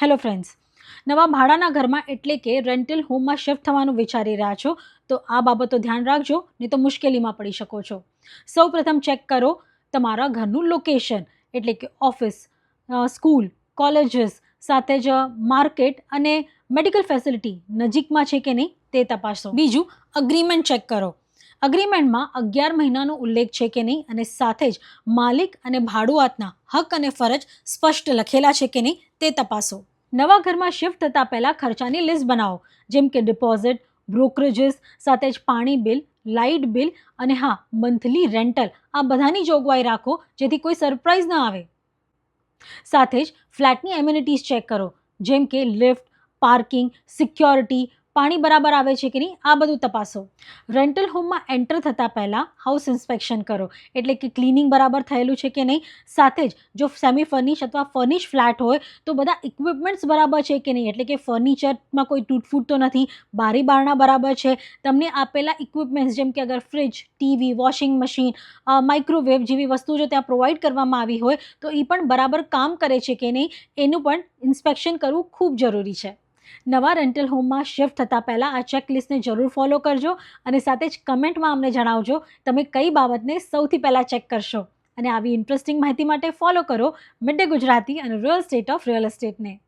Hello friends નવા ભાડાના ઘરમાં એટલે કે રેન્ટલ હોમમાં શિફ્ટ થવાનું વિચારી રહ્યા છો, તો આ બાબતો ધ્યાન રાખજો, નહીં તો મુશ્કેલીમાં પડી શકો છો. સૌ પ્રથમ ચેક કરો તમારા ઘરનું લોકેશન એટલે કે ઓફિસ સ્કૂલ કોલેજીસ સાથે જ માર્કેટ અને મેડિકલ ફેસિલિટી નજીકમાં છે કે નહીં તે તપાસો. બીજું અગ્રીમેન્ટ ચેક કરો. અગ્રીમેન્ટમાં અગિયાર મહિનાનો ઉલ્લેખ છે કે નહીં અને સાથે જ માલિક અને ભાડુઆતના હક અને ફરજ સ્પષ્ટ લખેલા છે કે નહીં તે તપાસો. નવા ઘરમાં શિફ્ટ થતાં પહેલાં ખર્ચાની લિસ્ટ બનાવો, જેમ કે ડિપોઝિટ, બ્રોકરેજીસ, સાથે જ પાણી બિલ, લાઇટ બિલ અને હા, મંથલી રેન્ટલ. આ બધાની જોગવાઈ રાખો, જેથી કોઈ સરપ્રાઇઝ ન આવે. સાથે જ ફ્લેટની એમ્યુનિટીઝ ચેક કરો, જેમ કે લિફ્ટ, પાર્કિંગ, સિક્યોરિટી પાણી બરાબર આવે છે કે નહીં, આ બધું તપાસો. રેન્ટલ હોમમાં એન્ટર થતાં પહેલાં હાઉસ ઇન્સ્પેક્શન કરો. એટલે કે ક્લિનિંગ બરાબર થયેલું છે કે નહીં, સાથે જ જો સેમી ફર્નિશ અથવા ફર્નિશ ફ્લેટ હોય, તો બધા ઇક્વિપમેન્ટ્સ બરાબર છે કે નહીં? એટલે કે ફર્નિચરમાં કોઈ તૂટફૂટ તો નથી, બારી બારણા બરાબર છે. તમને આપેલા ઇક્વિપમેન્ટ્સ જેમ કે અગર fridge TV washing machine microwave જેવી વસ્તુ જો ત્યાં પ્રોવાઈડ કરવામાં આવી હોય, તો એ પણ બરાબર કામ કરે છે કે નહીં? એનું પણ ઇન્સ્પેક્શન કરવું ખૂબ જરૂરી છે. નવા રેન્ટલ હોમમાં શિફ્ટ થતાં પહેલાં આ ચેકલિસ્ટને જરૂર ફોલો કરજો અને સાથે જ કમેન્ટમાં અમને જણાવજો તમે કઈ બાબતને સૌથી પહેલાં ચેક કરશો. અને આવી ઇન્ટરેસ્ટિંગ માહિતી માટે ફોલો કરો. મિડ ગુજરાતી અને રિયલ સ્ટેટ ઓફ રિયલ એસ્ટેટને